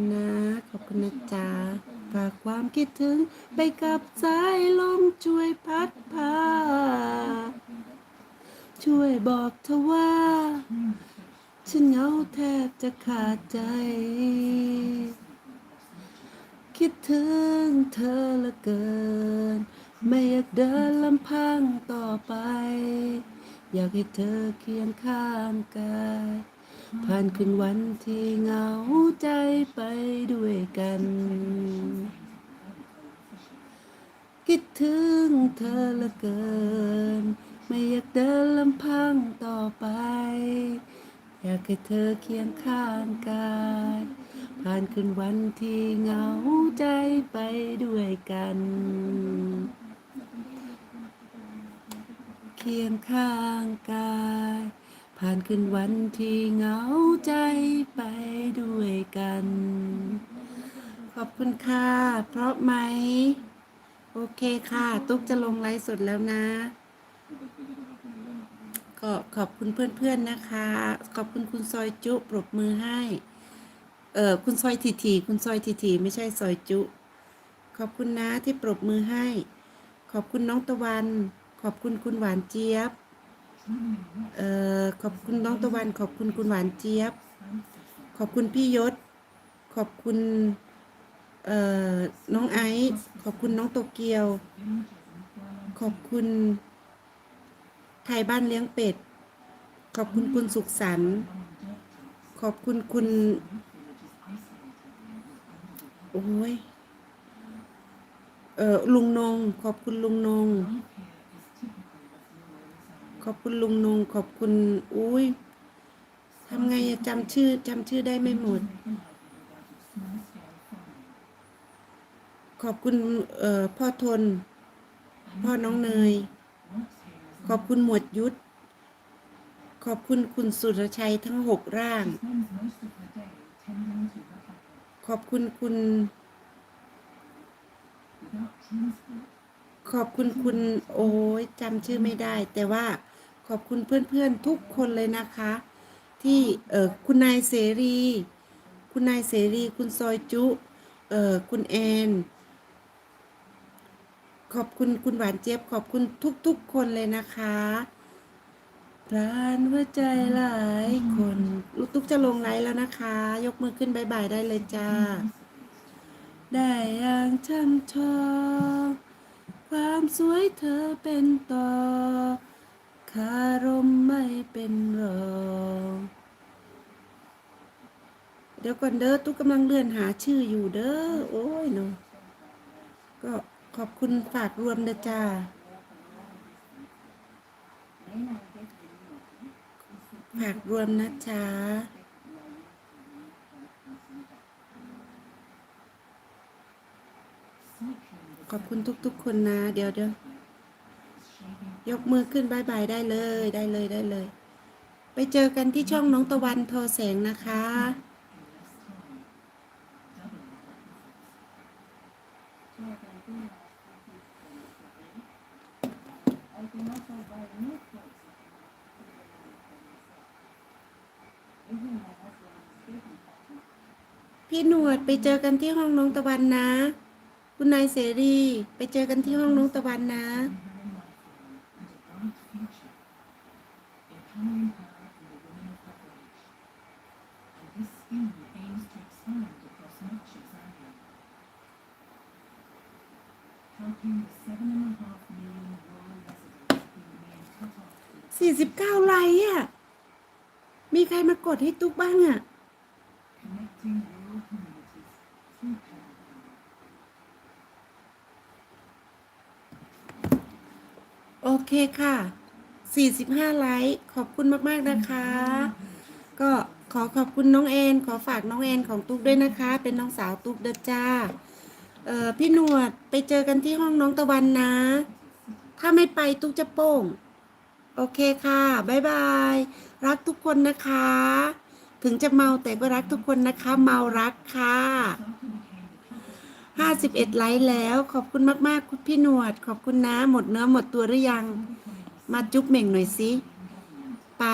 คุณนะ ขอบคุณนะจ๊ะฝากความคิดถึงไปกับสายลมช่วยพัดพา ช่วยบอกเธอว่า ฉันเหงาแทบจะขาดใจ คิดถึงเธอเหลือเกิน ไม่อยากเดินลำพังต่อไป อยากให้เธอเคียงข้างกาย ผ่านคืนวันที่เหงาใจไปด้วยกัน คิดถึงเธอเหลือเกิน ไม่อยากเดินลำพังต่อไป อยากให้เธอเคียงข้างกายผ่านคืนวันที่เหงาใจไปด้วยกัน เคียงข้างกาย ผ่านคืนวันที่เหงาใจไปด้วยกัน ขอบคุณค่ะ เพราะไหม โอเคค่ะ ตุ๊กจะลงไลฟ์สดแล้วนะ ก็ขอบคุณเพื่อนๆนะคะ ขอบคุณคุณซอยจุปรบมือให้ เออคุณซอยทีทีคุณซอยทีทีไม่ใช่ซอยจุ ขอบคุณนะที่ปรบมือให้ ขอบคุณน้องตะวัน ขอบคุณคุณหวานเจี๊ยบ เอ่อขอบคุณน้องตะวัน ขอบคุณคุณหวานเจี๊ยบ ขอบคุณพี่ยศ ขอบคุณเอ่อน้องไอซ์ขอบคุณน้องโตเกียว ขอบคุณ ไทยบ้านเลี้ยงเป็ด ขอบคุณคุณสุขสันต์ขอบคุณคุณ โอ้ยเออลุงนง ขอบคุณลุงนง อบคุณลุงนงขอบคุณ อุ้ยทำไงอะจำชื่อจำชื่อได้ไม่หมด ขอบคุณเอ่อพ่อทน พ่อน้องเนย ขอบคุณหมวดยุทธ ขอบคุณคุณสุรชัยทั้งหกร่าง ขอบคุณคุณ ขอบคุณคุณ โอ้ยจำชื่อไม่ได้ แต่ว่า ขอบคุณเพื่อนๆทุกคนเลยนะคะ ที่เออคุณนายเสรี คุณนายเสรี คุณซอยจุเออคุณแอนขอบคุณคุณหวานเจี๊ยบขอบคุณทุกๆคนเลยนะคะพรานหัวใจหลายคนลูกตุ๊กจะลงไลฟ์แล้วนะคะ ยกมือขึ้นบายบายได้เลยจ้า ได้อย่างช่ำชองความสวยเธอเป็นต่อ คารมไม่เป็นรองเดี๋ยวก่อนเด้อตุ๊กกำลังเลื่อนหาชื่ออยู่เด้อโอ้ยเนาะก็ขอบคุณฝากรวมเด้อจ้าฝากรวมนะจ๊ะขอบคุณทุกๆคนนะ เดี๋ยวเดี๋ยว ยกมือขึ้นบายบายได้เลยได้เลยได้เลย ไปเจอกันที่ช่องน้องตะวันโทรแสงนะคะพี่หนวดไปเจอกันที่ห้องน้องตะวันนะ คุณนายเสรี ไปเจอกันที่ห้องน้องตะวันนะ สี่สิบเก้าไลค์อะ มีใครมากดให้ตุ๊กบ้างอะ โอ เคค่ะ 45 ไลค์ ขอบคุณมากๆนะคะ ก็ขอขอบคุณน้องแอน ขอฝากน้องแอนของตุ๊กด้วยนะคะ เป็นน้องสาวตุ๊กเด้อจ้า เอ่อพี่หนวดไปเจอกันที่ห้องน้องตะวันนะ ถ้าไม่ไปตุ๊กจะโป้ง โอเคค่ะบ๊ายบาย รักทุกคนนะคะ ถึงจะเมาแต่ก็รักทุกคนนะคะ เมารักค่ะ ห้าสิบเอ็ดไลค์แล้ว ขอบคุณมากๆ คุณพี่หนวด ขอบคุณนะ หมดเนื้อหมดตัวหรือยัง มาจุ๊บเหม่งหน่อยสิ ไป